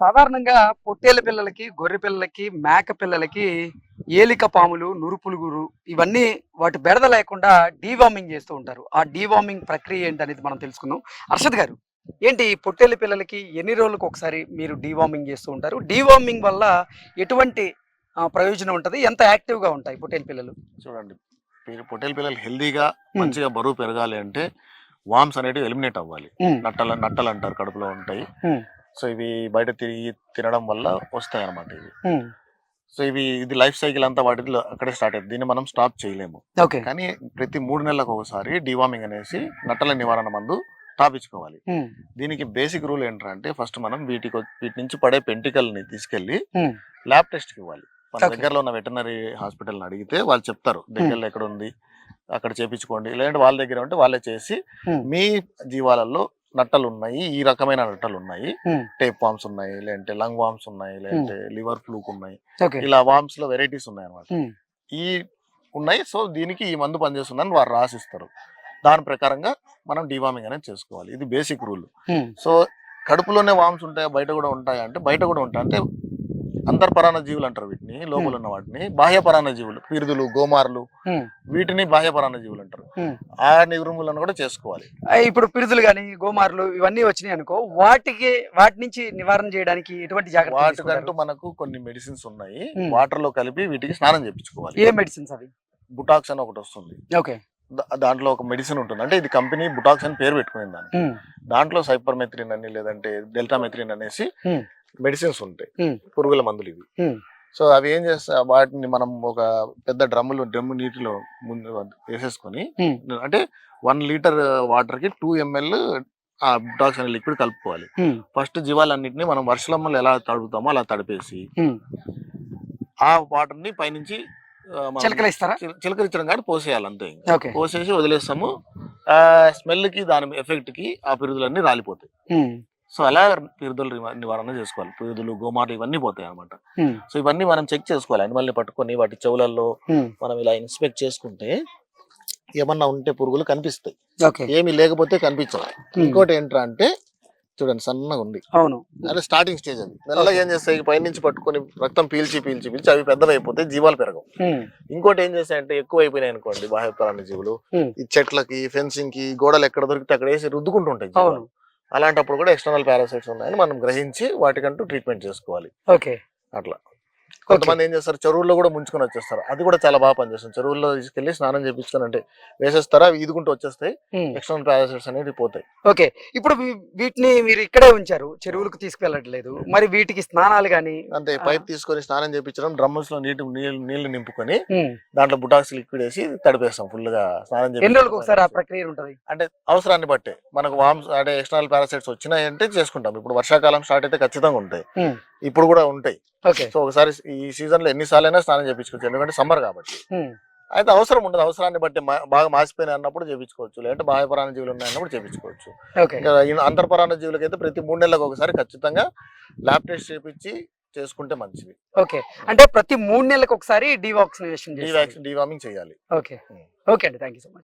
సాధారణంగా పొట్టేళ్ళ పిల్లలకి గొర్రె పిల్లలకి మేక పిల్లలకి ఏలిక పాములు నురుపులుగురు ఇవన్నీ వాటి బెడద లేకుండా డీవార్మింగ్ చేస్తూ ఉంటారు. ఆ డీవార్మింగ్ ప్రక్రియ ఏంటి అనేది మనం తెలుసుకుందాం. అర్షద్ గారు ఏంటి ఈ పొట్టేళ్ళ పిల్లలకి ఎన్ని రోజులకు ఒకసారి మీరు డీవార్మింగ్ చేస్తూ ఉంటారు? డీవార్మింగ్ వల్ల ఎటువంటి ప్రయోజనం ఉంటుంది? ఎంత యాక్టివ్గా ఉంటాయి పొట్టేలు పిల్లలు? చూడండి మీరు పొట్టేల పిల్లలు హెల్దీగా మంచిగా బరువు పెరగాలి అంటే వామ్స్ అనేటివి ఎలిమినేట్ అవ్వాలి. నట్టలు నట్టలు అంటారు కడుపులో ఉంటాయి. సో ఇవి బయట తిరిగి తినడం వల్ల వస్తాయి అన్నమాట ఇవి. సో ఇవి ఇది లైఫ్ సైకిల్ అంతా వాటిలో అక్కడే స్టార్ట్ అయింది దీన్ని మనం స్టాప్ చేయలేము. కానీ ప్రతి మూడు నెలలకు ఒకసారి డివార్మింగ్ అనేసి నట్టల నివారణ మందు తాపించుకోవాలి. ఉమ్, దీనికి బేసిక్ రూల్ ఏంటంటే ఫస్ట్ మనం వీటికి వీటి నుంచి పడే పెంటికల్ని తీసుకెళ్ళి ఉమ్, ల్యాబ్ టెస్ట్కి ఇవ్వాలి. మన. దగ్గరలో ఉన్న వెటనరీ హాస్పిటల్ని అడిగితే వాళ్ళు చెప్తారు దగ్గరలో ఎక్కడ ఉంది అక్కడ చేపించుకోండి లేదంటే వాళ్ళ దగ్గర ఉంటే వాళ్ళే చేసి. మీ జీవాలలో నట్టలు ఉన్నాయి ఈ రకమైన నట్టలు ఉన్నాయి. టేప్ వామ్స్ ఉన్నాయి లేదంటే లంగ్ వామ్స్ ఉన్నాయి లేదంటే లివర్ ఫ్లూక్ ఉన్నాయి. ఇలా వామ్స్లో వెరైటీస్ ఉన్నాయి అనమాట. ఈ ఉన్నాయి సో దీనికి ఈ మందు పనిచేస్తుందని వారు రాసిస్తారు. దాని ప్రకారంగా మనం డివార్మింగ్ అనేది చేసుకోవాలి. ఇది బేసిక్ రూల్. సో కడుపులోనే వామ్స్ ఉంటాయా బయట కూడా ఉంటాయా అంటే బయట కూడా ఉంటాయి. అంటే అంతర్పరాణ జీవులు అంటారు వీటిని లోపల ఉన్న వాటిని. బాహ్యపరాణ జీవులు పిరుదులు గోమార్లు వీటిని బాహ్యపరాణ జీవులు అంటారు. ఆ నిర్మూలన కూడా చేసుకోవాలి. ఇప్పుడు పిరుదులు కానీ గోమార్లు ఇవన్నీ వచ్చినాయి అనుకో వాటికి వాటి నుంచి నివారణ చేయడానికి ఎటువంటి జాగ్రత్తలు వాటికంటూ? మనకు కొన్ని మెడిసిన్స్ ఉన్నాయి. వాటర్లో కలిపి వీటికి స్నానం చేయించుకోవాలి ఏ మెడిసిన్స్ అవి? బుటాక్స్ అని ఒకటి వస్తుంది. ఓకే. దాంట్లో ఒక మెడిసిన్ ఉంటుంది. అంటే ఇది కంపెనీ బుటాక్స్ అని పేరు పెట్టుకునే దాన్ని. దాంట్లో సైపర్మెథ్రిన్ అని లేదంటే డెల్టామెథ్రిన్ అనేసి Hmm. మెడిసిన్స్ ఉంటాయి. పురుగుల మందులు ఇవి. సో అవి ఏం చేస్తా వాటిని మనం ఒక పెద్ద డ్రమ్ములో డ్రమ్ నీటిలో ముందు వేసేసుకొని. అంటే వన్ లీటర్ వాటర్కి టూ ఎంఎల్ ఆ బుటాక్స్ అనే లిక్విడ్ కలుపుకోవాలి. ఫస్ట్ జీవాలన్నింటినీ మనం వర్షలమ్మలు ఎలా తడుపుతామో అలా తడిపేసి. ఆ వాటర్ని పైనుంచి చిలకరించడం కానీ పోసేయాలి అంతే పోసేసి వదిలేస్తాము. ఆ స్మెల్కి దాని ఎఫెక్ట్కి ఆ పిరుదులన్నీ రాలిపోతాయి. సో అలా పిరుదుల నివా- నివారణ చేసుకోవాలి. పిరుదులు గోమార్లు ఇవన్నీ పోతాయి అనమాట సో ఇవన్నీ మనం చెక్ చేసుకోవాలి. అనిమల్ని పట్టుకొని వాటి చెవులలో. మనం ఇలా ఇన్స్పెక్ట్ చేసుకుంటే ఏమన్నా ఉంటే పురుగులు కనిపిస్తాయి. ఏమీ లేకపోతే కనిపించవు. ఇంకోటి ఏంట్రా అంటే చూడండి సన్నగా ఉంది. అవును. అదే స్టార్టింగ్ స్టేజ్ అది. మెల్లగా ఏం చేస్తాయి? పైనుంచి పట్టుకొని రక్తం పీల్చి పీల్చి పీల్చి అవి పెద్దవైపోతే జీవాలు పెరగవు. ఇంకోటి ఏం చేస్తాయంటే ఎక్కువ అయిపోయినాయి అనుకోండి బాహ్యపరాణ జీవులు. ఈ చెట్లకి ఫెన్సింగ్కి గోడలు ఎక్కడ దొరికితే అక్కడ వేసి రుద్దుకుంటుంటాయి అలాంటప్పుడు కూడా ఎక్స్టర్నల్ పారాసైట్స్ ఉన్నాయని మనం గ్రహించి వాటికంటూ ట్రీట్మెంట్ చేసుకోవాలి. ఓకే. అట్లా. కొంతమంది ఏం చేస్తారు? చెరువుల్లో కూడా ముంచుకొని వచ్చేస్తారు. అది కూడా చాలా బాగా పనిచేస్తుంది. చెరువుల్లో తీసుకెళ్ళి స్నానం చేపించుకొని అంటే వేసేస్తారా? ఈదుకుంటూ వచ్చేస్తాయి. ఎక్స్టర్నల్ పారాసైట్స్ అనేవి పోతాయి. ఓకే. ఇప్పుడు వీటిని మీరు ఇక్కడే ఉంచారు. చెరువులకు తీసుకెళ్ళట్లేదు. మరి వీటికి స్నానాలు కానీ అంతే పైప్ తీసుకొని స్నానం చేపించడం డ్రమ్స్లో నీటి నీళ్ళు నింపుకొని దాంట్లో బుటాక్స్ లిక్విడ్ వేసి తడిపేస్తాం ఫుల్గా స్నానం ఒకసారి ఆ చేపించడం. ప్రక్రియ ఉంటది? అంటే అవసరాన్ని బట్టే. మనకు వామ్స్ అంటే ఎక్స్టర్నల్ పారాసైట్స్ వచ్చినాయంటే చేసుకుంటాం. ఇప్పుడు వర్షాకాలం స్టార్ట్ అయితే ఖచ్చితంగా ఉంటాయి. ఇప్పుడు కూడా ఉంటాయి. ఓకే. సో ఒకసారి ఈ సీజన్లో ఎన్నిసార్లు అయినా స్నానం చేపించుకోవచ్చు. ఎందుకంటే సమ్మర్ కాబట్టి. అయితే అవసరం ఉండదు. అవసరాన్ని బట్టి బాగా మాసిపోయినాయి అన్నప్పుడు చేపించుకోవచ్చు. లేదంటే బాహ్యపరాణ జీవులు ఉన్నాయన్నప్పుడు ఈ అంతర్పరాణ జీవులకైతే ప్రతి మూడు నెలలకు ఒకసారి ఖచ్చితంగా ల్యాబ్ టెస్ట్ చేపించి చేసుకుంటే మంచిది. ఓకే. అంటే ప్రతి మూడు నెలలకు ఒకసారి డివాక్సినేషన్ డీవాక్సిన్ డీవార్మింగ్ చేయాలి. ఓకే. ఓకే అండి. Thank you so much.